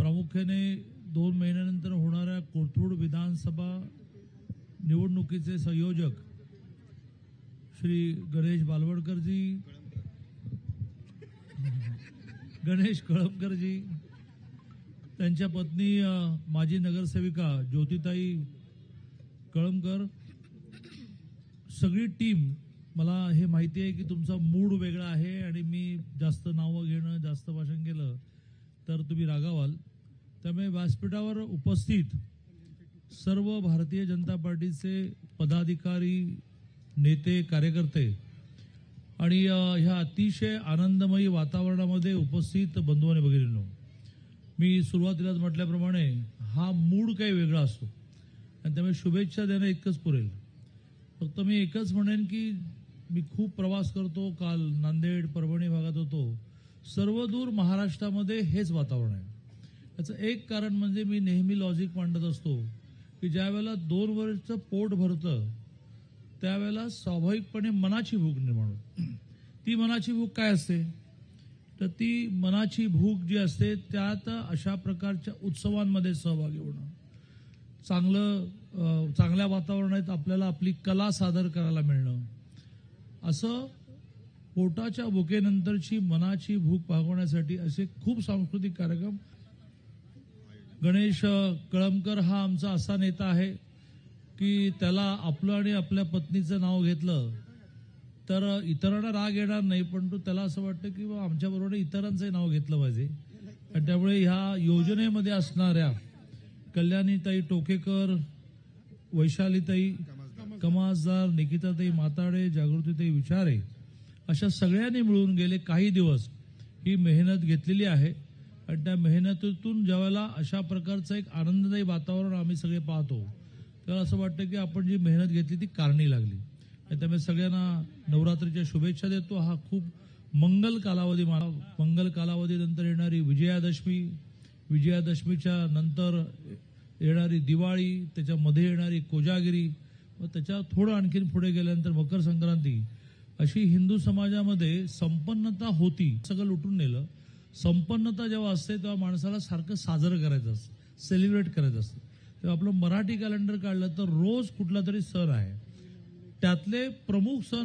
प्रामुख्याने दोन महिन्यानंतर होणाऱ्या कोथरूड विधानसभा निवडणुकीचे संयोजक श्री गणेश बालवडकरजी गणेश कळमकरजी त्यांच्या पत्नी माजी नगरसेविका ज्योतिताई कळमकर सगळी टीम मला हे माहिती आहे की तुमचा मूड वेगळा आहे आणि मी जास्त नावं घेणं जास्त भाषण केलं तर तुम्ही रागावाल. त्यामुळे व्यासपीठावर उपस्थित सर्व भारतीय जनता पार्टीचे पदाधिकारी नेते कार्यकर्ते आणि ह्या अतिशय आनंदमयी वातावरणामध्ये उपस्थित बंधू आणि भगिनींनो मी सुरुवातीलाच म्हटल्याप्रमाणे हा मूड काही वेगळा असतो. आणि त्यामुळे शुभेच्छा देणं इतकंच पुरेल. फक्त मी एकच म्हणेन की मी खूप प्रवास करतो काल नांदेड परभणी भागात होतो. सर्वदूर महाराष्ट्रामध्ये हेच वातावरण आहे. याचं एक कारण म्हणजे मी नेहमी लॉजिक मांडत असतो की ज्या वेळेला दोन वर्षचं पोट भरतं त्यावेळेला स्वाभाविकपणे मनाची भूक निर्माण होते. ती मनाची भूक काय असते? तर ती मनाची भूक जी असते त्यात अशा प्रकारच्या उत्सवांमध्ये सहभागी होणं. चांगलं चांगल्या वातावरणात आपल्याला आपली कला सादर करायला मिळणं. असं पोटाच्या भुकेनंतरची मनाची भूक भागवण्यासाठी असे खूप सांस्कृतिक कार्यक्रम गणेश कळमकर हा आमचा असा नेता आहे की त्याला आपलं आणि आपल्या पत्नीचं नाव घेतलं तर इतरांना राग येणार नाही पण तो त्याला असं वाटतं की आमच्याबरोबर इतरांचंही नाव घेतलं पाहिजे. आणि त्यामुळे ह्या योजनेमध्ये असणाऱ्या कल्याणीताई टोकेकर वैशालीताई कमासदार निकिताताई माताडे जागृतीताई विचारे अशा सगळ्यांनी मिळून गेले काही दिवस ही मेहनत घेतलेली आहे. आणि त्या मेहनतीतून ज्यावेळेला अशा प्रकारचं एक आनंददायी वातावरण आम्ही सगळे पाहतो तेव्हा असं वाटतं की आपण जी मेहनत घेतली ती कारणी लागली. त्यामुळे सगळ्यांना नवरात्रीच्या शुभेच्छा देतो. हा खूप मंगल कालावधी माना मंगल कालावधीनंतर येणारी विजयादशमी विजयादशमीच्या नंतर येणारी दिवाळी त्याच्यामध्ये येणारी कोजागिरी व त्याच्या थोडं आणखीन पुढे गेल्यानंतर मकर संक्रांती अशी हिंदू समाजामध्ये संपन्नता होती सगळं लुटून नेलं. संपन्नता जेव्हा असते तेव्हा माणसाला सारखं साजरं करायचं असतं सेलिब्रेट करायचं असतं. तेव्हा आपलं मराठी कॅलेंडर काढलं तर रोज कुठला तरी सण आहे. त्यातले प्रमुख सण